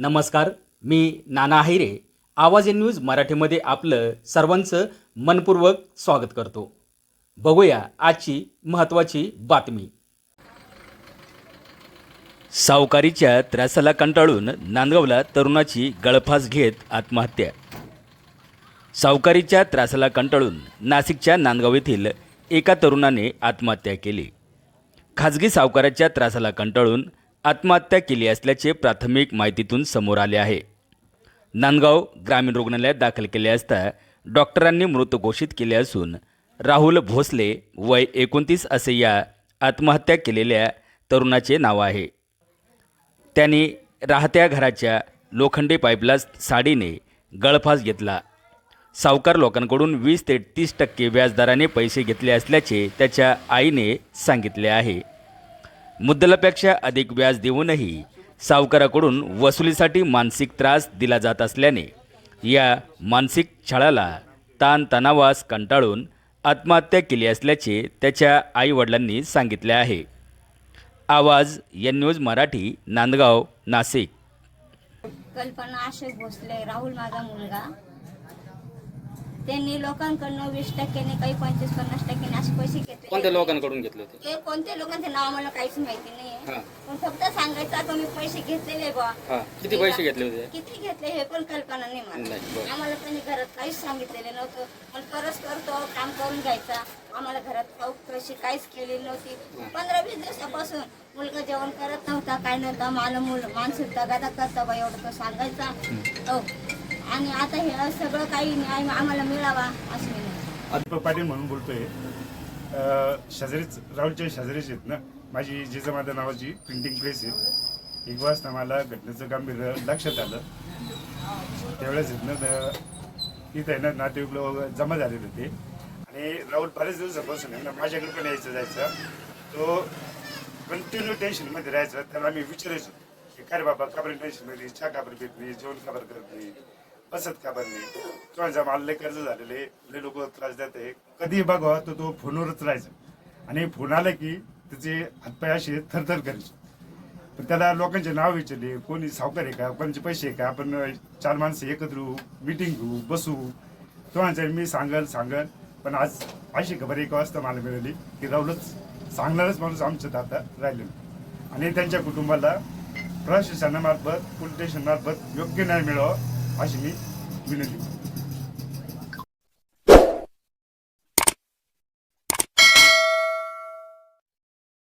नमस्कार मी नाना हिरे आवाज न्यूज मराठीमध्ये आपलं सर्वांचं मनपूर्वक स्वागत करतो. बघूया आजची महत्त्वाची बातमी. सावकारीच्या त्रासाला कंटाळून नांदगावला तरुणाची गळफास घेत आत्महत्या. सावकारीच्या त्रासाला कंटाळून नाशिकच्या नांदगाव येथील एका तरुणाने आत्महत्या केली. खाजगी सावकाराच्या त्रासाला कंटाळून आत्महत्या केली असल्याचे प्राथमिक माहितीतून समोर आले आहे. नांदगाव ग्रामीण रुग्णालयात दाखल केले असता डॉक्टरांनी मृत घोषित केले असून राहुल भोसले वय एकोणतीस असे या आत्महत्या केलेल्या तरुणाचे नाव आहे. त्यांनी राहत्या घराच्या लोखंडी पाईपला साडीने गळफास घेतला. सावकार लोकांकडून वीस ते तीस टक्के व्याजदराने पैसे घेतले असल्याचे त्याच्या आईने सांगितले आहे. मुद्दलापेक्षा अधिक व्याज देऊनही सावकाराकडून वसुलीसाठी मानसिक त्रास दिला जात असल्याने या मानसिक छळाला ताणतणावास कंटाळून आत्महत्या केली असल्याचे त्याच्या आईवडिलांनी सांगितले आहे. आवाज या न्यूज मराठी नांदगाव नाशिक. कल्पना अशोक भोसले राहुल माझा मुलगा. त्यांनी लोकांकडनं वीस टक्क्याने काही पंचवीस पन्नास टक्क्याने असे पैसे घेतले. कोणत्या लोकांकडून घेतले होते? ते कोणत्या लोकांचे नाव मला काहीच माहिती हा. नाहीये पण फक्त सांगायचं का मी पैसे घेतलेले बा. हा. किती पैसे घेतले होते? किती घेतले हे पण कल्पना नाही नाही, मला बरं. आम्हाला त्यांनी घरात काहीच सांगितलेलं नव्हतं. पण परस करतो काम करून घ्यायचा. आम्हाला घरात खाऊ कशी काहीच केलेली नव्हती. पंधरा वीस दिवसापासून मुलगा जेवण करत नव्हता काय नव्हता. मला मुल माणसं दगादा करता बा एवढं तो सांगायचा. हो. आणि आता हे सगळं काही न्याय आम्हाला मिळावा असं मी पाटील म्हणून बोलतोय. शेजारीच राहुलच्या शेजारीच आहेत ना? माझी जिजामाता नावाची प्रिंटिंग प्रेस आहे. एक वाजता मला घटनेचं गांभीर्य लक्षात आलं. त्यावेळेस ना इथं आहे ना नातेवाईक लोक जमा झालेले होते. आणि राहुल बऱ्याच दिवसापासून आहे ना माझ्याकडे पण यायचं जायचं. तो कंटिन्यू टेन्शनमध्ये राहायचं. त्याला आम्ही विचारायचो की काय बाबा खबर टेन्शनमध्ये चहा खबर घेत नाही जेवण खबर करत नाही. बसत खबर नाही? किंवा माल लय कर्ज झालेले लय लोक त्रास देत आहे कधी बघा तर तो फोनवरच राहायचा. आणि फोन आला की त्याचे हातपाय असे थरथर करायचे. पण त्याला लोकांचे नाव विचारले कोणी सावकार आहे का? कोणाचे पैसे आहे का? आपण चार माणसं एकत्र येऊ मिटिंग घेऊ बसू. तो मी सांगल सांगल. पण आज अशी खबर एक वाजता मला मिळाली की राहुलच सांगणारच माणूस आमच्यात आता राहिले आणि त्यांच्या कुटुंबाला प्रशासनामार्फत पोलीस स्टेशनमार्फत योग्य न्याय मिळावा. 还是你为了你